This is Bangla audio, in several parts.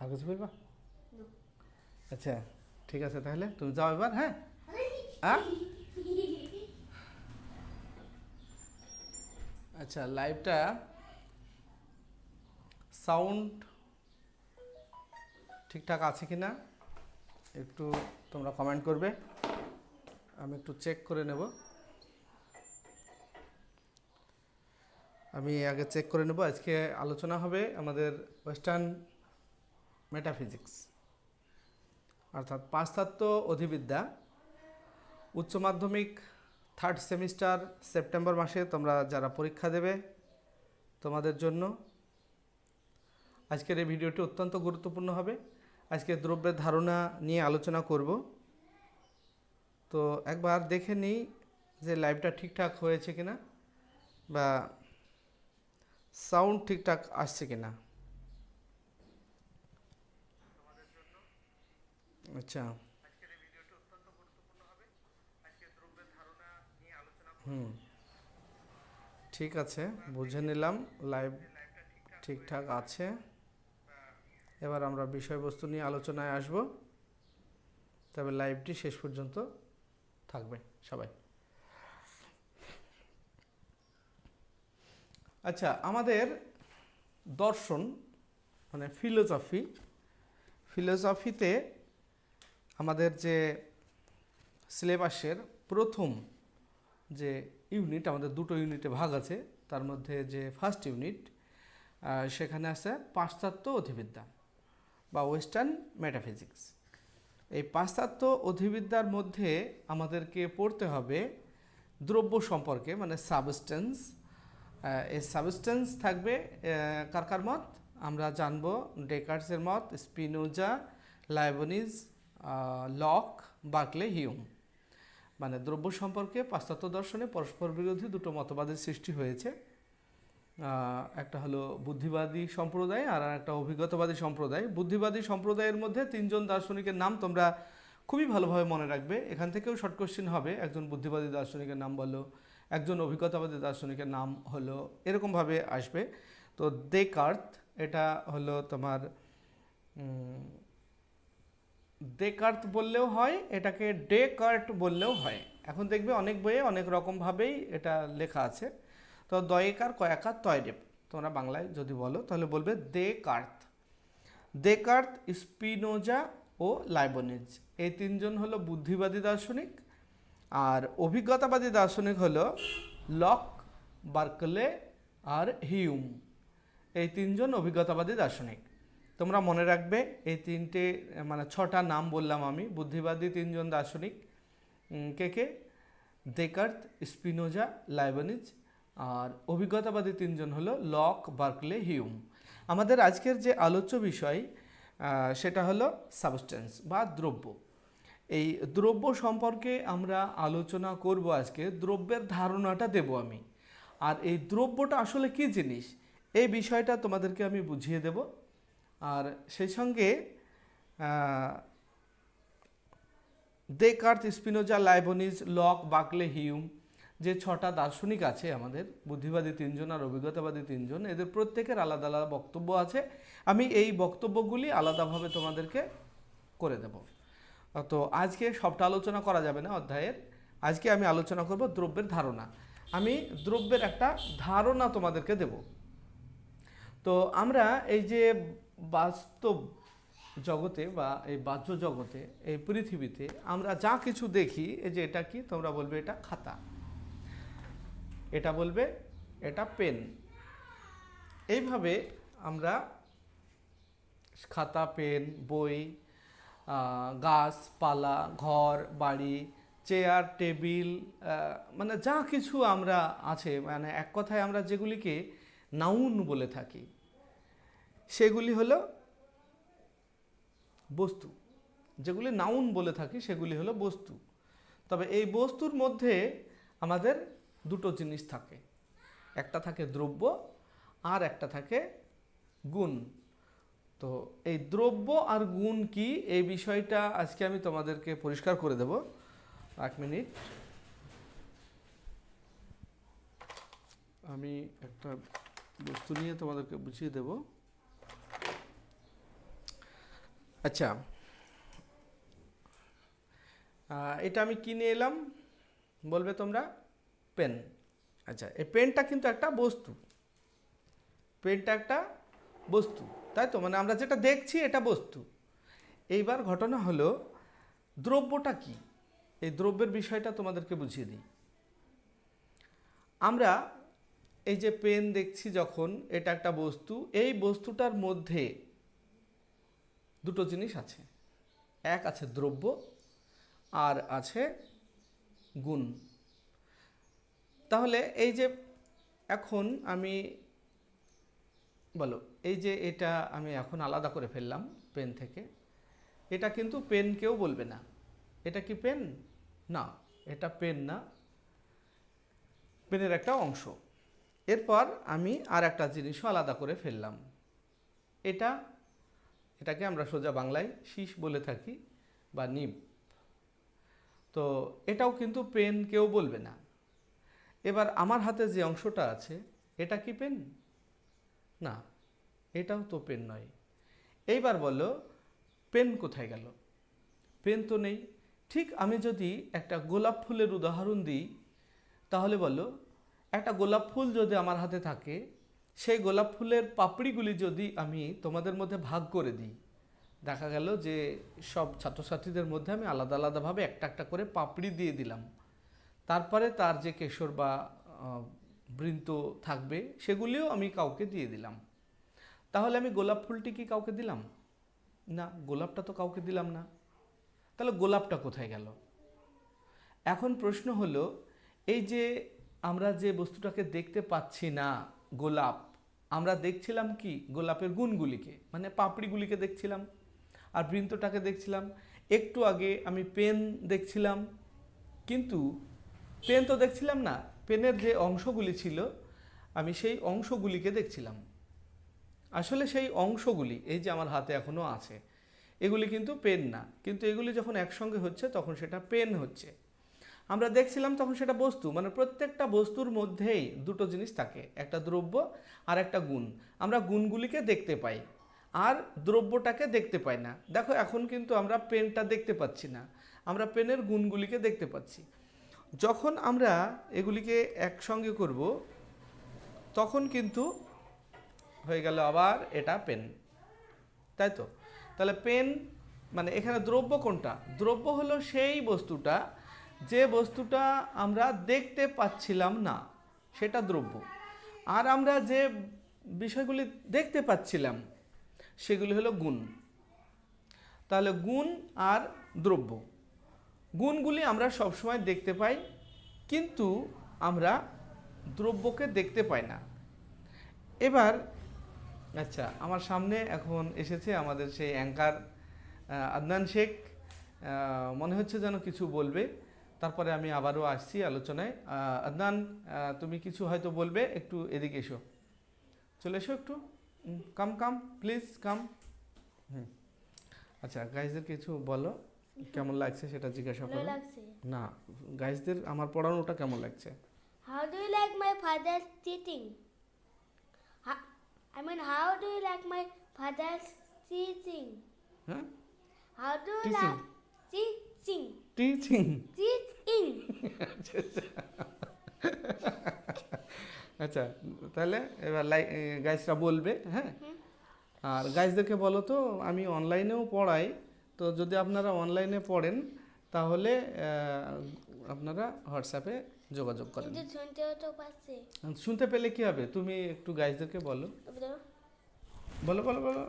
আর কিছু বলবা? আচ্ছা ঠিক আছে তাহলে তুমি যাও এবার হ্যাঁ? হ্যাঁ? আচ্ছা লাইভটা সাউন্ড ঠিকঠাক আছে কি না একটু তোমরা কমেন্ট করবে। আমি একটু চেক করে নেব। আমি আগে চেক করে নেব আজকে আলোচনা হবে আমাদের ওয়েস্টার্ন মেটাফিজিক্স অর্থাৎ পাশ্চাত্য অধিবিদ্যা, উচ্চ মাধ্যমিক থার্ড সেমিস্টার সেপ্টেম্বর মাসে তোমরা যারা পরীক্ষা দেবে তোমাদের জন্য আজকের এই ভিডিওটি অত্যন্ত গুরুত্বপূর্ণ হবে। আজকে দ্রব্যের ধারণা নিয়ে আলোচনা করব। তো একবার দেখে নিই যে লাইভটা ঠিকঠাক হয়েছে কিনা বা সাউন্ড ঠিকঠাক আসছে কিনা। আচ্ছা। হুম। ঠিক আছে বুঝে নিলাম লাইভ ঠিকঠাক আছে। এবার আমরা বিষয়বস্তু নিয়ে আলোচনায় আসব। তবে লাইভটি শেষ পর্যন্ত থাকবে সবাই। আচ্ছা আমাদের দর্শন মানে ফিলোসফি ফিলোসফিতে আমাদের যে সিলেবাসের প্রথম যে ইউনিট, আমাদের দুটো ইউনিটে ভাগ আছে, তার মধ্যে যে ফার্স্ট ইউনিট সেখানে আছে পাশ্চাত্য অধিবিদ্যা বা ওয়েস্টার্ন মেটাফিজিক্স এই পাশ্চাত্য অধিবিদ্যার মধ্যে আমাদেরকে পড়তে হবে দ্রব্য সম্পর্কে মানে সাবস্টেন্স এই সাবস্টেন্স থাকবে কার কার মত? আমরা জানব ডেকার্সের মত, Spinoza, Leibniz Locke, Berkeley, Hume. মানে দ্রব্য সম্পর্কে পাশ্চাত্য দর্শনে পরস্পর বিরোধী দুটো মতবাদের সৃষ্টি হয়েছে। একটা হলো বুদ্ধিবাদী সম্প্রদায় আর একটা অভিজ্ঞতাবাদী সম্প্রদায়। বুদ্ধিবাদী সম্প্রদায়ের মধ্যে তিনজন দার্শনিকের নাম তোমরা খুবই ভালোভাবে মনে রাখবে। এখান থেকেও শর্ট কোশ্চেন হবে, একজন বুদ্ধিবাদী দার্শনিকের নাম বলো, একজন অভিজ্ঞতাবাদী দার্শনিকের নাম হলো, এরকমভাবে আসবে। তো দে দেকার্থ, এটা হলো তোমার দেকার্ত বললেও হয়, এটাকে ডেকার্ট বললেও হয়। এখন দেখবে অনেক বইয়ে অনেক রকমভাবেই এটা লেখা আছে। তো দয়েকার কয়াকার তয়ডেপ তোমরা বাংলায় যদি বলো, তাহলে বলবে দেকার্ত দেকার্ত স্পিনোজা ও লাইবনিজ এই তিনজন হলো বুদ্ধিবাদী দার্শনিক, আর অভিজ্ঞতাবাদী দার্শনিক হলো লক, বার্কলে আর হিউম। এই তিনজন অভিজ্ঞতাবাদী দার্শনিক। তোমরা মনে রাখবে, এই তিনটে মানে ছটা নাম বললাম আমি, বুদ্ধিবাদী তিনজন দার্শনিক কে কে? দেকার্ত স্পিনোজা লাইবনিজ আর অভিজ্ঞতাবাদী তিনজন হলো লক বার্কলে হিউম আমাদের আজকের যে আলোচ্য বিষয় সেটা হলো সাবস্টেন্স বা দ্রব্য। এই দ্রব্য সম্পর্কে আমরা আলোচনা করব আজকে, দ্রব্যের ধারণাটা দেব আমি। আর এই দ্রব্যটা আসলে কি জিনিস? এই বিষয়টা তোমাদেরকে আমি বুঝিয়ে দেব। সেই সঙ্গে দে Descartes Spinoza Leibniz Locke Berkeley Hume যে ছটা দার্শনিক আছে আমাদের, বুদ্ধিবাদী তিনজন আর অভিজ্ঞতাবাদী তিনজন, এদের প্রত্যেকের আলাদা আলাদা বক্তব্য আছে। আমি এই বক্তব্যগুলি আলাদাভাবে তোমাদেরকে করে দেব। তো আজকে সবটা আলোচনা করা যাবে না অধ্যায়ের। আজকে আমি আলোচনা করব দ্রব্যের ধারণা। আমি দ্রব্যের একটা ধারণা তোমাদেরকে দেব। তো আমরা এই যে বাস্তব জগতে বা এই বাহ্য জগতে, এই পৃথিবীতে আমরা যা কিছু দেখি, এই যে এটা কি? তোমরা বলবে এটা খাতা। এটা বলবে এটা পেন। এইভাবে আমরা খাতা, পেন, বই গাছপালা, ঘর, বাড়ি, চেয়ার, টেবিল মানে যা কিছু আমরা আছে মানে এক কথায় আমরা যেগুলিকে নাউন বলে থাকি। সেগুলি হলো বস্তু। যেগুলি নাউন বলে থাকি, সেগুলি হলো বস্তু। তবে এই বস্তুর মধ্যে আমাদের দুটো জিনিস থাকে। একটা থাকে দ্রব্য, আর একটা থাকে গুণ। তো এই দ্রব্য আর গুণ কি, এই বিষয়টা আজকে আমি তোমাদেরকে পরিষ্কার করে দেব। এক মিনিট। আমি একটা বস্তু নিয়ে তোমাদেরকে বুঝিয়ে দেব। আচ্ছা। এটা আমি কিনে এলাম। বলবে তোমরা, পেন। আচ্ছা এই পেনটা কিন্তু একটা বস্তু। পেনটা একটা বস্তু, তাই তো? মানে আমরা যেটা দেখছি এটা বস্তু। এইবার ঘটনা হলো, দ্রব্যটা কি? এই দ্রব্যের বিষয়টা তোমাদেরকে বুঝিয়ে দিই। আমরা এই যে পেন দেখছি যখন, এটা একটা বস্তু। এই বস্তুটার মধ্যে দুটো জিনিস আছে। এক আছে দ্রব্য, আর আছে গুণ। তাহলে এই যে এখন আমি, বলো, এই যে এটা আমি এখন আলাদা করে ফেললাম পেন থেকে, এটা কিন্তু পেন কেউ বলবে না। এটা কি পেন? না, এটা পেন না। পেনের একটা অংশ। এরপর আমি আর একটা জিনিসও আলাদা করে ফেললাম। এটা এটাকে আমরা সোজা বাংলায় শীষ বলে থাকি বা নিব তো এটাও কিন্তু পেন কেউ বলবে না। এবার আমার হাতে যে অংশটা আছে, এটা কি পেন? না, এটাও তো পেন নয়। এইবার বলো, পেন কোথায় গেল? পেন তো নেই। ঠিক আমি যদি একটা গোলাপ ফুলের উদাহরণ দিই, তাহলে বলো, একটা গোলাপ ফুল যদি আমার হাতে থাকে সেই গোলাপ ফুলের পাপড়িগুলি যদি আমি তোমাদের মধ্যে ভাগ করে দিই, দেখা গেল যে সব ছাত্রছাত্রীদের মধ্যে আমি আলাদা আলাদাভাবে একটা একটা করে পাপড়ি দিয়ে দিলাম। তারপরে তার যে কেশর বা বৃন্ত থাকবে, সেগুলিও আমি কাউকে দিয়ে দিলাম। তাহলে আমি গোলাপ ফুলটি কি কাউকে দিলাম? না, গোলাপটা তো কাউকে দিলাম না। তাহলে গোলাপটা কোথায় গেল? এখন প্রশ্ন হলো, এই যে আমরা যে বস্তুটাকে দেখতে পাচ্ছি না গোলাপ আমরা দেখছিলাম কি? গোলাপের গুণগুলিকে মানে পাপড়িগুলিকে দেখছিলাম আর বৃন্তটাকে দেখছিলাম। একটু আগে আমি পেন দেখছিলাম, কিন্তু পেন তো দেখছিলাম না, পেনের যে অংশগুলি ছিল, আমি সেই অংশগুলিকে দেখছিলাম। আসলে সেই অংশগুলি, এই যে আমার হাতে এখনও আছে, এগুলি কিন্তু পেন না, কিন্তু এগুলি যখন একসঙ্গে হচ্ছে, তখন সেটা পেন হচ্ছে। আমরা দেখছিলাম তখন সেটা বস্তু মানে প্রত্যেকটা বস্তুর মধ্যেই দুটো জিনিস থাকে, একটা দ্রব্য আর একটা গুণ। আমরা গুণগুলিকে দেখতে পাই, আর দ্রব্যটাকে দেখতে পাই না। দেখো, এখন কিন্তু আমরা পেনটা দেখতে পাচ্ছি না, আমরা পেনের গুণগুলিকে দেখতে পাচ্ছি। যখন আমরা এগুলিকে একসঙ্গে করব, তখন কিন্তু হয়ে গেল আবার এটা পেন, তাই তো? তাহলে পেন মানে এখানে দ্রব্য কোনটা? দ্রব্য হলো সেই বস্তুটা যে বস্তুটা আমরা দেখতে পাচ্ছিলাম না, সেটা দ্রব্য। আর আমরা যে বিষয়গুলি দেখতে পাচ্ছিলাম, সেগুলি হলো গুণ। তাহলে গুণ আর দ্রব্য। গুণগুলি আমরা সবসময় দেখতে পাই, কিন্তু আমরা দ্রব্যকে দেখতে পাই না। এবার আচ্ছা আমার সামনে এখন এসেছে আমাদের সেই অ্যাঙ্কার আদনান শেখ। মনে হচ্ছে যেন কিছু বলবে। তারপরে আমি আবারও আসছি আলোচনায়। আদনান তুমি কিছু হয়তো বলবে একটু এদিকে এসো। চলে এসো একটু। Come come please come hmm. আচ্ছা গাইজদের কিছু বলো কেমন লাগছে সেটা জিজ্ঞাসা করো। না গাইজদের আমার পড়ানোটা কেমন লাগছে? Do you like my father's teaching? Ha- I mean, how do you like my father's teaching? হ্যাঁ How do you Teaching. like teaching? Teaching Teaching. আচ্ছা তাহলে এবার লাই গাইজরা বলবে হ্যাঁ? আর গাইসদেরকে বলো তো আমি অনলাইনেও পড়াই তো যদি আপনারা অনলাইনে পড়েন তাহলে আপনারা হোয়াটসঅ্যাপে যোগাযোগ করেন। শুনতে পেলে কি হবে? তুমি একটু গাইসদেরকে বলো। বলো বলো বলো।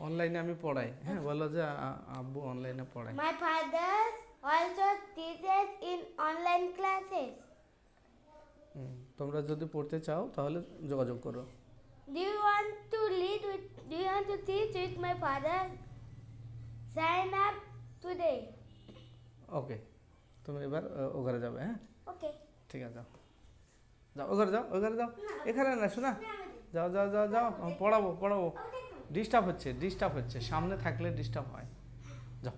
অনলাইনে আমি পড়াই। হ্যাঁ বলো যে আব্বু অনলাইনে পড়াই My father also teaches in online. হুম, তোমরা যদি পড়তে চাও তাহলে যোগাযোগ করো। Do you want to lead with? Do you want to teach with my father? Sign up today. ওকে তুমি এবার ও- ও যাবে হ্যাঁ? ওকে ঠিক আছে। যাও যাও ও যাও ও ঘরে যাও। এখানে না শোনা। যাও যাও যাও যাও। পড়াবো পড়াবো। ডিস্টার্ব হচ্ছে ডিস্টার্ব হচ্ছে। সামনে থাকলে ডিস্টার্ব হয়। যাও।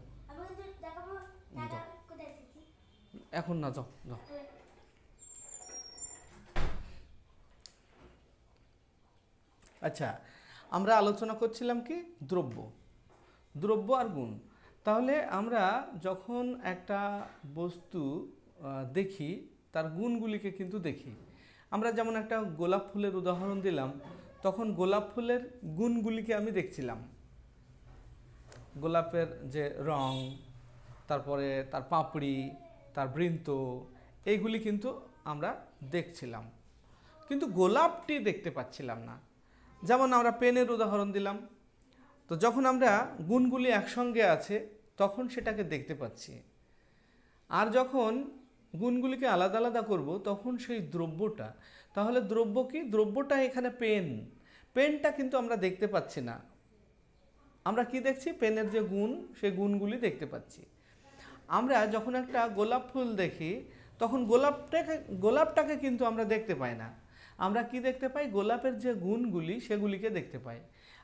এখন না, যাও যাও। আচ্ছা আমরা আলোচনা করছিলাম কি? দ্রব্য। দ্রব্য আর গুণ। তাহলে আমরা যখন একটা বস্তু দেখি, তার গুণগুলিকে কিন্তু দেখি। আমরা যেমন একটা গোলাপ ফুলের উদাহরণ দিলাম তখন গোলাপ ফুলের গুণগুলিকে আমি দেখছিলাম। গোলাপের যে রং, তারপরে তার পাপড়ি, তার বৃন্ত, এইগুলি কিন্তু আমরা দেখছিলাম। কিন্তু গোলাপটি দেখতে পাচ্ছিলাম না। যেমন আমরা পেনের উদাহরণ দিলাম। তো যখন আমরা গুণগুলি একসঙ্গে আছে, তখন সেটাকে দেখতে পাচ্ছি। আর যখন গুণগুলিকে আলাদা আলাদা করব, তখন সেই দ্রব্যটা তাহলে দ্রব্য কি? দ্রব্যটা এখানে পেন। পেনটা কিন্তু আমরা দেখতে পাচ্ছি না। আমরা কি দেখছি? পেনের যে গুণ সেই গুণগুলি দেখতে পাচ্ছি। আমরা যখন একটা গোলাপ ফুল দেখি, তখন গোলাপটাকে গোলাপটাকে কিন্তু আমরা দেখতে পাই না। আমরা কি দেখতে পাই? গোলাপের যে গুণগুলি, সেগুলিকে দেখতে পাই।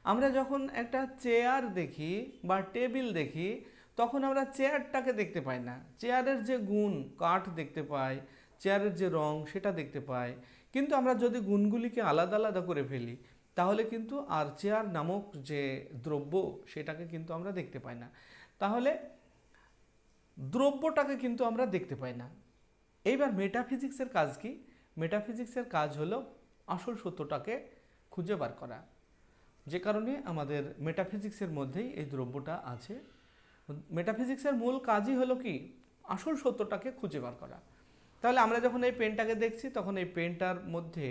আমরা যখন একটা চেয়ার দেখি বা টেবিল দেখি, তখন আমরা চেয়ারটাকে দেখতে পাই না। চেয়ারের যে গুণ, কাঠ দেখতে পাই, চেয়ারের যে রং, সেটা দেখতে পাই। কিন্তু আমরা যদি গুণগুলিকে আলাদা আলাদা করে ফেলি, তাহলে কিন্তু আর চেয়ার নামক যে দ্রব্য, সেটাকে কিন্তু আমরা দেখতে পাই না। তাহলে দ্রব্যটাকে কিন্তু আমরা দেখতে পাই না। এইবার মেটাফিজিক্সের কাজ কি? মেটাফিজিক্সের কাজ হলো আসল সত্যটাকে খুঁজে বার করা। যে কারণে আমাদের মেটাফিজিক্সের মধ্যেই এই দ্রব্যটা আছে। মেটাফিজিক্সের মূল কাজই হলো কি? আসল সত্যটাকে খুঁজে বার করা। তাহলে আমরা যখন এই পেনটাকে দেখছি, তখন এই পেনটার মধ্যে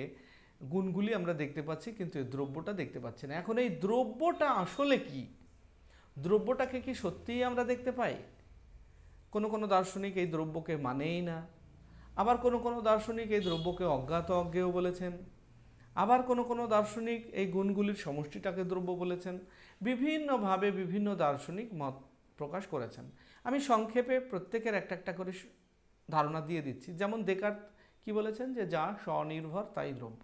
গুণগুলি আমরা দেখতে পাচ্ছি, কিন্তু এই দ্রব্যটা দেখতে পাচ্ছি না। এখন এই দ্রব্যটা আসলে কি? দ্রব্যটাকে কি সত্যিই আমরা দেখতে পাই? কোনো কোনো দার্শনিক এই দ্রব্যকে মানেই না। আবার কোনো কোনো দার্শনিক এই দ্রব্যকে অজ্ঞাত অজ্ঞেয় বলেছেন। আবার কোনো কোনো দার্শনিক এই গুণগুলির সমষ্টিটাকে দ্রব্য বলেছেন। বিভিন্নভাবে বিভিন্ন দার্শনিক মত প্রকাশ করেছেন। আমি সংক্ষেপে প্রত্যেকের একটা একটা করে ধারণা দিয়ে দিচ্ছি। যেমন দেকার্ত কি বলেছেন যে, যা স্বনির্ভর, তাই দ্রব্য।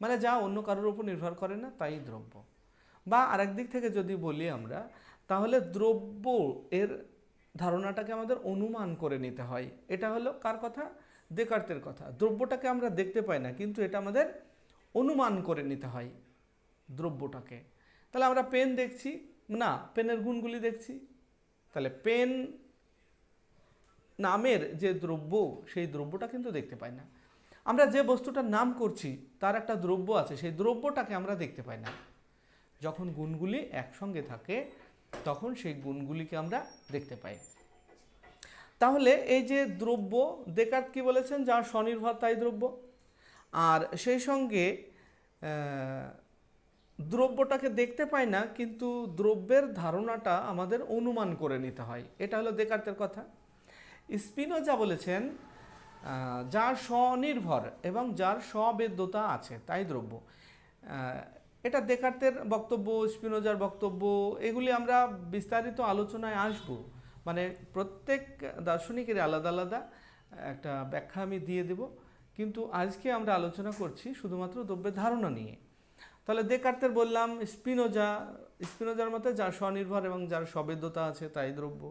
মানে যা অন্য কারোর উপর নির্ভর করে না, তাই দ্রব্য। বা আরেক দিক থেকে যদি বলি আমরা, তাহলে দ্রব্য এর ধারণাটাকে আমাদের অনুমান করে নিতে হয়। এটা হলো কার কথা? দেকার্তের কথা। দ্রব্যটাকে আমরা দেখতে পাই না, কিন্তু এটা আমাদের অনুমান করে নিতে হয় দ্রব্যটাকে। তাহলে আমরা পেন দেখছি, না, পেনের গুণগুলি দেখছি। তাহলে পেন নামের যে দ্রব্য, সেই দ্রব্যটা কিন্তু দেখতে পাই না। আমরা যে বস্তুটার নাম করছি, তার একটা দ্রব্য আছে, সেই দ্রব্যটাকে আমরা দেখতে পাই না। যখন গুণগুলি একসঙ্গে থাকে, তখন সেই গুণগুলিকে আমরা দেখতে পাই। তাহলে এই যে দ্রব্য দেকার্ত কি বলেছেন? যার স্বনির্ভর তাই দ্রব্য। আর সেই সঙ্গে দ্রব্যটাকে দেখতে পাই না, কিন্তু দ্রব্যের ধারণাটা আমাদের অনুমান করে নিতে হয়। এটা হলো দেকার্তের কথা। স্পিনোজা বলেছেন যার স্বনির্ভর এবং যার স্ববেদ্যতা আছে, তাই দ্রব্য। এটা দেকার্তের বক্তব্য, স্পিনোজার বক্তব্য, এগুলি আমরা বিস্তারিত আলোচনায় আসব। মানে প্রত্যেক দার্শনিকের আলাদা আলাদা একটা ব্যাখ্যা আমি দিয়ে দেব। কিন্তু আজকে আমরা আলোচনা করছি শুধুমাত্র দ্রব্যের ধারণা নিয়ে। তাহলে দেকার্তের বললাম, স্পিনোজা, স্পিনোজার মতে যার স্বনির্ভর এবং যার সবেদ্যতা আছে, তাই দ্রব্য।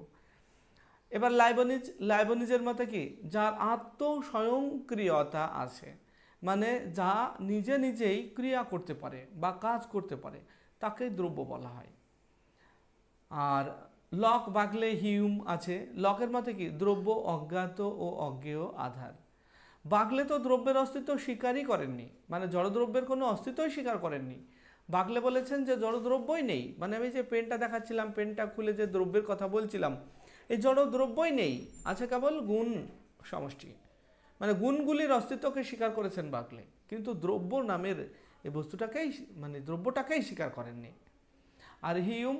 এবার লাইবনিজ, লাইবনিজের মতে কি? যার আত্ম স্বয়ংক্রিয়তা আছে মানে যা নিজে নিজেই ক্রিয়া করতে পারে বা কাজ করতে পারে তাকে দ্রব্য বলা হয়। আর লক বাগলে হিউম আছে, লকের মতে কি? দ্রব্য অজ্ঞাত ও অজ্ঞেয় আধার। বাগলে তো দ্রব্যের অস্তিত্ব স্বীকারই করেননি মানে জড়দ্রব্যের কোনো অস্তিত্বই স্বীকার করেননি। বাগলে বলেছেন যে জড়দ্রব্যই নেই মানে আমি যে পেনটা দেখাচ্ছিলাম, পেনটা খুলে যে দ্রব্যের কথা বলছিলাম এই জড় দ্রব্যই নেই, আছে কেবল গুণ সমষ্টি। মানে গুণগুলির অস্তিত্বকে স্বীকার করেছেন বাগলে কিন্তু দ্রব্য নামের এই বস্তুটাকেই মানে দ্রব্যটাকেই স্বীকার করেননি। আর হিউম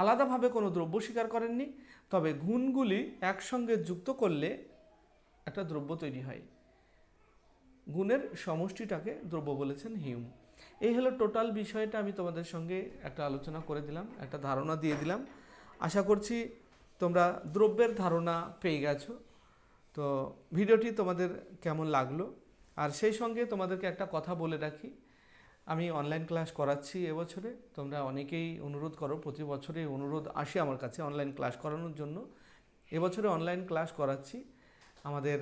আলাদাভাবে কোনো দ্রব্য স্বীকার করেননি, তবে গুণগুলি একসঙ্গে যুক্ত করলে একটা দ্রব্য তৈরি হয়। গুণের সমষ্টিটাকে দ্রব্য বলেছেন হিউম। এই হলো টোটাল বিষয়টা, আমি তোমাদের সঙ্গে একটা আলোচনা করে দিলাম, একটা ধারণা দিয়ে দিলাম। আশা করছি তোমরা দ্রব্যের ধারণা পেয়ে গেছো। তো ভিডিওটি তোমাদের কেমন লাগল? আর সেই সঙ্গে তোমাদেরকে একটা কথা বলে রাখি। আমি অনলাইন ক্লাস করাচ্ছি এবছরে। তোমরা অনেকেই অনুরোধ করো, প্রতি বছরে অনুরোধ আসে আমার কাছে অনলাইন ক্লাস করানোর জন্য। এবছরে অনলাইন ক্লাস করাচ্ছি। আমাদের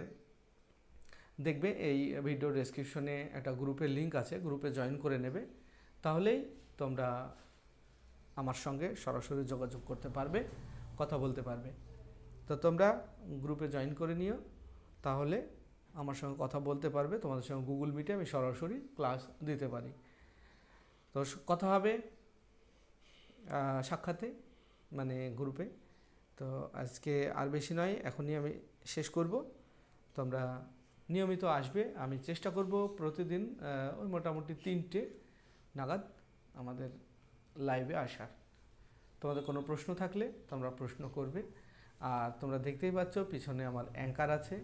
দেখবে এই ভিডিও ডেসক্রিপশনে একটা গ্রুপের লিংক আছে গ্রুপে জয়েন করে নেবে। তাহলেই তোমরা আমার সঙ্গে সরাসরি যোগাযোগ করতে পারবে। কথা বলতে পারবে। তো তোমরা গ্রুপে জয়েন করে নিও। তাহলে আমার সঙ্গে কথা বলতে পারবে। তোমাদের সঙ্গে গুগল মিটে আমি সরাসরি ক্লাস দিতে পারি। তো কথা হবে সাক্ষাতে মানে গ্রুপে তো আজকে আর বেশি নয়, এখনই আমি শেষ করব। তোমরা নিয়মিত আসবে। আমি চেষ্টা করব প্রতিদিন ওই মোটামুটি তিনটে নাগাদ আমাদের লাইভে আসার। তোমাদের কোনো প্রশ্ন থাকলে তোমরা প্রশ্ন করবে আর তোমরা দেখতেই পাচ্ছ পিছনে আমার অ্যাঙ্কার আছে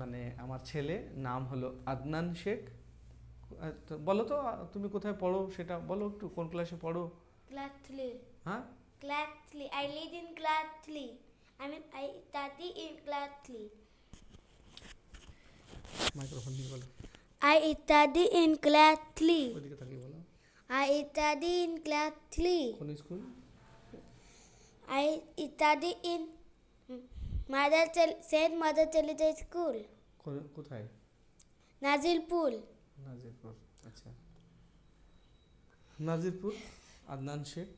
মানে আমার ছেলে নাম হলো আদনান শেখ বলো তো তুমি কোথায় পড়ো সেটা বলো একটু কোন ক্লাসে পড়ো 3. হ্যাঁ Class 3. I live in class 3. I mean, I study in class 3. Microphone দিয়ে বলো study in class 3. ওইদিকে তাকিয়ে বলো study in class 3. কোন school I study in Mother Saint Mother Teresa School, কোথায়? Nazilpur. নাজিরপুর আচ্ছা। নাজিরপুর আদনান শেখ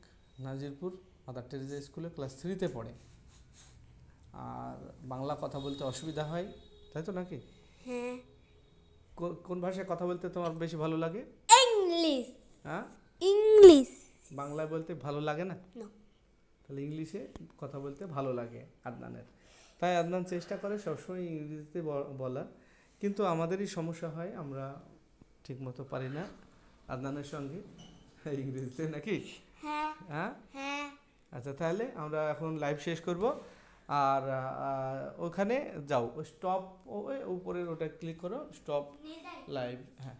নাজিরপুর মাদার টেরিজা স্কুলে ক্লাস থ্রিতে পড়ে। আর বাংলা কথা বলতে অসুবিধা হয় তাই তো নাকি? হ্যাঁ। কোন ভাষায় কথা বলতে তোমার বেশি ভালো লাগে? English. হ্যাঁ? English. বাংলায় বলতে ভালো লাগে না? No. তাহলে ইংলিশে কথা বলতে ভালো লাগে আদনানের। তাই আদনান চেষ্টা করে সবসময় ইংরেজিতে ব- বলা। কিন্তু আমাদেরই সমস্যা হয় আমরা ঠিকমতো পারি না আদনানের সঙ্গে। ইংরেজিতে নাকি? হ্যাঁ। হ্যাঁ? হ্যাঁ। আচ্ছা তাহলে আমরা এখন লাইভ শেষ করব। আর ওখানে যাও স্টপ ওই উপরের ওটা ক্লিক করো স্টপ লাইভ হ্যাঁ।